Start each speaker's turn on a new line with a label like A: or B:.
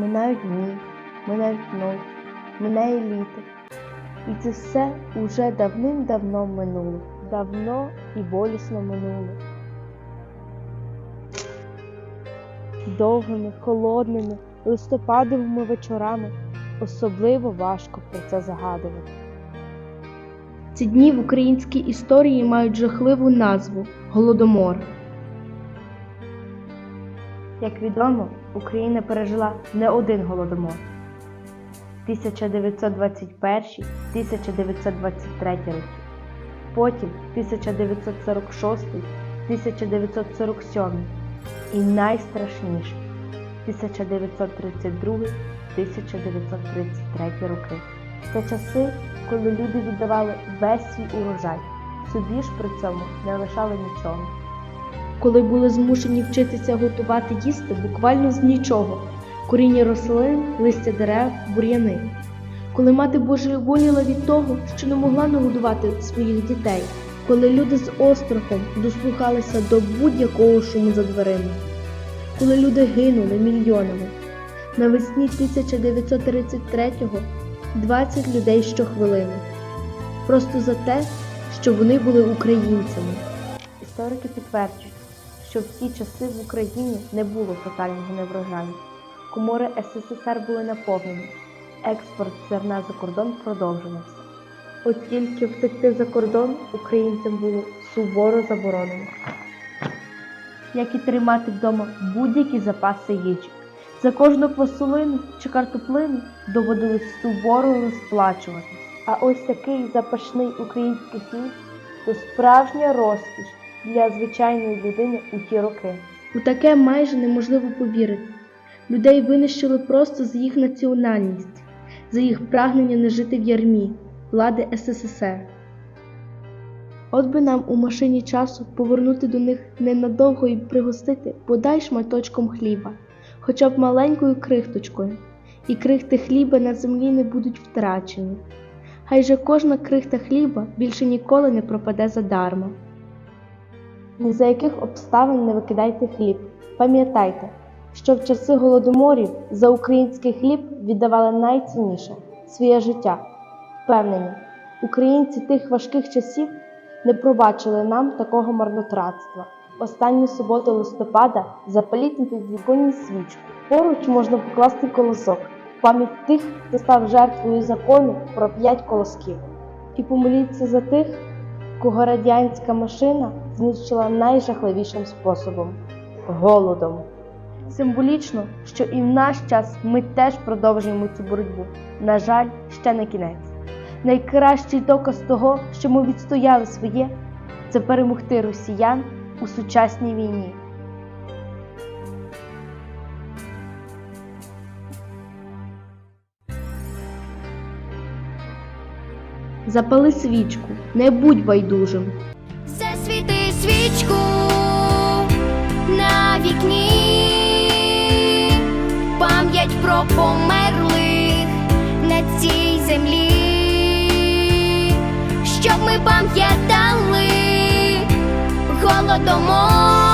A: Минають дні, минають ночі, минає літо. І це все уже давним-давно минуло. Давно і болісно минуло. Довгими, холодними, листопадовими вечорами особливо важко про це загадувати. Ці дні в українській історії мають жахливу назву Голодомор. Як відомо, Україна пережила не один голодомор. 1921-1923 роки, потім 1946-1947 і найстрашніше 1932-1933 роки. Це часи, коли люди віддавали весь свій урожай, собі ж при цьому не лишали нічого. Коли були змушені вчитися готувати їсти буквально з нічого, коріння рослин, листя дерев, бур'яни. Коли мати божеволіла від того, що не могла нагодувати своїх дітей, коли люди з острахом дослухалися до будь-якого шуму за дверима, коли люди гинули мільйонами. Навесні 1933-го 20 людей щохвилини. Просто за те, що вони були українцями. Історики підтверджують, що в ті часи в Україні не було тотального неврожаю. Комори СССР були наповнені, експорт зерна за кордон продовжувався. От тільки втекти за кордон українцям було суворо заборонено. Як і тримати вдома будь-які запаси їжі. За кожну посолину чи картоплину доводилось суворо розплачуватись. А ось такий запашний український хліб то справжня розкіш для звичайної людини у ті роки. У таке майже неможливо повірити. Людей винищили просто за їх національність, за їх прагнення не жити в ярмі влади СССР. От би нам у машині часу повернути до них ненадовго і пригостити бодай шматочком хліба, хоча б маленькою крихточкою, і крихти хліба на землі не будуть втрачені. Хай же кожна крихта хліба більше ніколи не пропаде задарма. Ні за яких обставин не викидайте хліб. Пам'ятайте, що в часи голодоморів за український хліб віддавали найцінніше своє життя. Впевнені, українці тих важких часів не пробачили нам такого марнотратства. Останню суботу листопада запаліть на підвіконні свічку. Поруч можна покласти колосок, пам'ять тих, хто став жертвою закону про п'ять колосків. І помоліться за тих, кого радянська машина знищила найжахливішим способом голодом. Символічно, що і в наш час ми теж продовжуємо цю боротьбу. На жаль, ще не кінець. Найкращий доказ того, що ми відстояли своє, це перемогти росіян у сучасній війні. Запали свічку, не будь байдужим.
B: Засвіти свічку на вікні, пам'ять про померлих на цій землі, щоб ми пам'ятали голодомор.